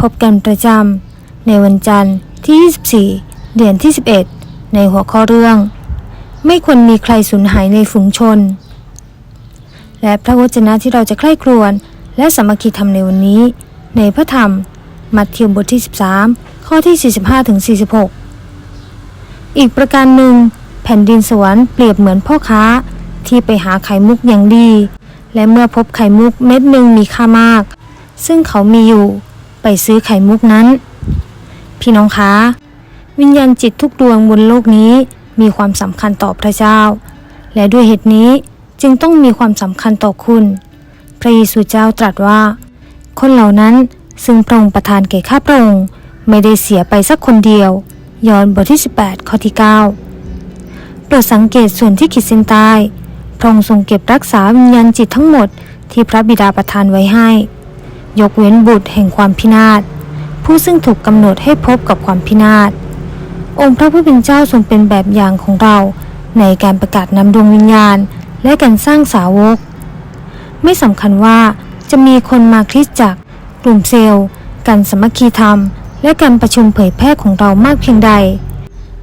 พบกันประจำในวันจันทร์ที่ 24 เดือนที่ 11 ในหัวข้อเรื่อง ไม่ควรมีใครสูญหายในฝูงชน และพระวจนะที่เราจะใคร่ครวญและสามัคคีธรรมในวันนี้ ในพระธรรม มัทธิวบทที่ 13 ข้อที่ 45ถึง46 อีกประการหนึ่ง แผ่นดินสวรรค์เปรียบเหมือนพ่อค้าที่ไปหาไข่มุกอย่างดี และเมื่อพบไข่มุกเม็ดหนึ่งมีค่ามาก ซึ่งเขามีอยู่ ไปซื้อไข่มุกนั้น พี่น้องคะ วิญญาณจิตทุกดวงบนโลกนี้มีความสำคัญต่อพระเจ้า และด้วยเหตุนี้จึงต้องมีความสำคัญต่อคุณ พระเยซูเจ้าตรัสว่า คนเหล่านั้นซึ่งพระองค์ประทานแก่ข้าพระองค์ไม่ได้เสียไปสักคนเดียว ยอห์นบทที่ 18 ข้อที่ 9 โปรดสังเกตส่วนที่ขีดเส้นใต้พระองค์ทรงเก็บรักษาวิญญาณจิตทั้งหมดที่พระบิดาประทานไว้ให้ ยกเว้นบุตรแห่งความพินาศ ผู้ซึ่งถูกกำหนดให้พบกับความพินาศ องค์พระผู้เป็นเจ้าทรงเป็นแบบอย่างของเราในการประกาศนำดวงวิญญาณ และการสร้างสาวก ไม่สำคัญว่าจะมีคนมาคริสตจักร กลุ่มเซลล์ การสมัคคีธรรม และการประชุมเผยแพร่ของเรามากเพียงใด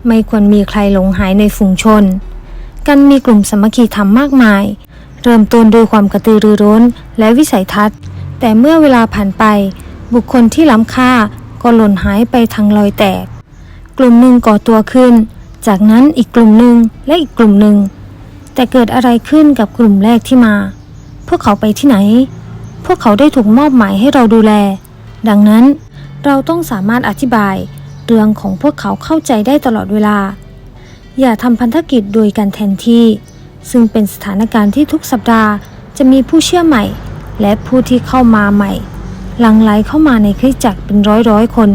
ไม่ควรมีใครหลงหายในฝูงชน การมีกลุ่มสมัคคีธรรมมากมาย เริ่มต้นด้วยความกระตือรือร้นและวิสัยทัศน์ แต่เมื่อเวลาผ่านไป บุคคลที่ล้ำค่าก็หล่นหายไปทางรอยแตก กลุ่มหนึ่งก่อตัวขึ้น จากนั้นอีกกลุ่มหนึ่งและอีกกลุ่มหนึ่ง แต่เกิดอะไรขึ้นกับกลุ่มแรกที่มา พวกเขาไปที่ไหน พวกเขาได้ถูกมอบหมายให้เราดูแล ดังนั้นเราต้องสามารถอธิบายเรื่องของพวกเขาเข้าใจได้ตลอดเวลา อย่าทำพันธกิจโดยการแทนที่ ซึ่งเป็นสถานการณ์ที่ทุกสัปดาห์จะมีผู้เชื่อใหม่ และผู้ที่เข้ามาใหม่ หลั่งไหลเข้ามาในคริสตจักรเป็นร้อยร้อยคน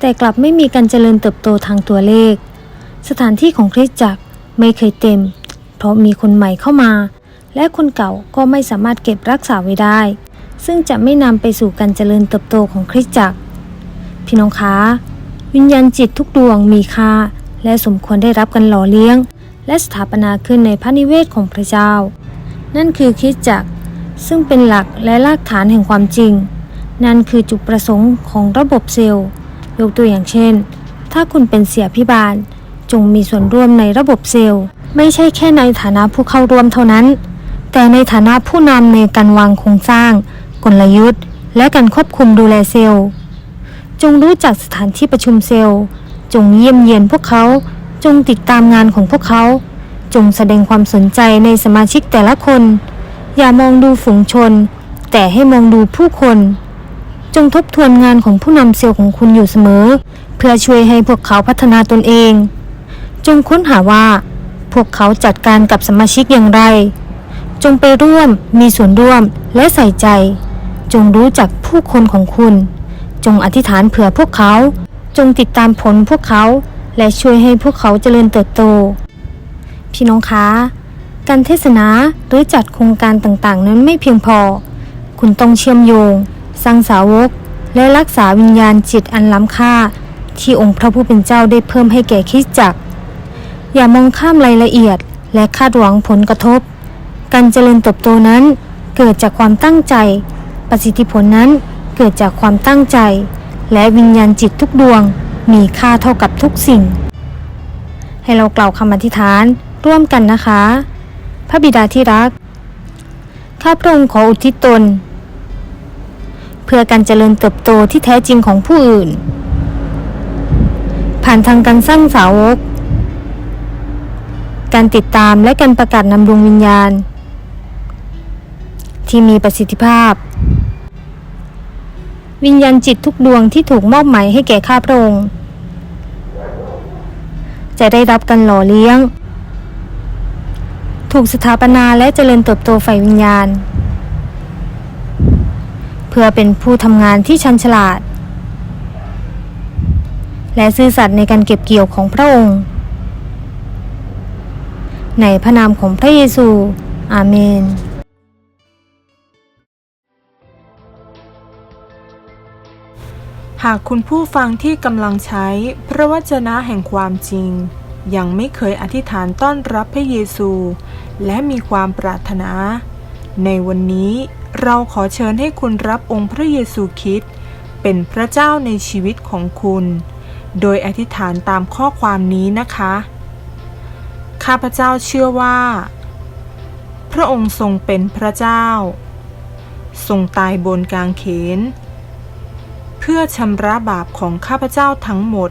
แต่กลับไม่มีการเจริญเติบโตทางตัวเลข สถานที่ของคริสตจักรไม่เคยเต็ม เพราะมีคนใหม่เข้ามา และคนเก่าก็ไม่สามารถเก็บรักษาไว้ได้ ซึ่งจะไม่นำไปสู่การเจริญเติบโตของคริสตจักร พี่น้องคะวิญญาณจิตทุกดวงมีค่า และสมควรได้รับการหล่อเลี้ยง และสถาปนาขึ้นในพระนิเวศของพระเจ้า นั่นคือคริสตจักร ซึ่งเป็นหลักและรากฐานแห่งความจริง นั่นคือจุดประสงค์ของระบบเซลล์ ยกตัวอย่างเช่น ถ้าคุณเป็นเสียพิบาล จงมีส่วนร่วมในระบบเซลล์ ไม่ใช่แค่ในฐานะผู้เข้าร่วมเท่านั้น แต่ในฐานะผู้นำในการวางโครงสร้าง กลยุทธ์ และการควบคุมดูแลเซลล์ จงรู้จักสถานที่ประชุมเซลล์ จงเยี่ยมเยียนพวกเขา จงติดตามงานของพวกเขา จงแสดงความสนใจในสมาชิกแต่ละคน อย่ามองดูฝูงชน แต่ให้มองดูผู้คน จงทบทวนงานของผู้นำเซลล์ของคุณอยู่เสมอ เพื่อช่วยให้พวกเขาพัฒนาตนเอง จงค้นหาว่า พวกเขาจัดการกับสมาชิกอย่างไร จงไปร่วมมีส่วนร่วมและใส่ใจ จงรู้จักผู้คนของคุณ จงอธิษฐานเผื่อพวกเขา จงติดตามผลพวกเขา และช่วยให้พวกเขาเจริญเติบโต พี่น้องคะ การเทศนาหรือจัดโครงการต่างๆ นั้นไม่เพียงพอ คุณต้องเชื่อมโยง สร้างสาวก และรักษาวิญญาณจิตอันล้ำค่า ที่องค์พระผู้เป็นเจ้าได้เพิ่มให้แก่คริสตจักร อย่ามองข้ามรายละเอียด และคาดหวังผลกระทบ การเจริญเติบโตนั้นเกิดจากความตั้งใจ ประสิทธิผลนั้นเกิดจากความตั้งใจ และวิญญาณจิตทุกดวงมีค่าเท่ากับทุกสิ่ง ให้เรากล่าวคำอธิษฐานร่วมกันนะคะ พระบิดาที่รัก ข้าพระองค์ขออุทิศตน เพื่อการเจริญเติบโตที่แท้จริงของผู้อื่น ผ่านทางการสร้างสาวก การติดตามและการประกาศนำดวงวิญญาณ ที่มีประสิทธิภาพ วิญญาณจิตทุกดวงที่ถูกมอบหมายให้แก่ข้าพระองค์จะได้รับการหล่อเลี้ยง ถูกสถาปนาและเจริญเติบโตฝ่ายวิญญาณ เพื่อเป็นผู้ทำงานที่ชันฉลาด และซื่อสัตย์ในการเก็บเกี่ยวของพระองค์ ในพระนามของพระเยซู อาเมนหากคุณผู้ฟังที่กำลังใช้พระวจนะแห่งความจริง ยังไม่เคยอธิษฐานต้อนรับพระเยซู และมีความปรารถนา ในวันนี้เราขอเชิญให้คุณรับองค์พระเยซูคริสต์เป็นพระเจ้าในชีวิตของคุณ โดยอธิษฐานตามข้อความนี้นะคะ ข้าพเจ้าเชื่อว่า พระองค์ทรงเป็นพระเจ้า ทรงตายบนกางเขน เพื่อชำระบาปของข้าพเจ้าทั้งหมด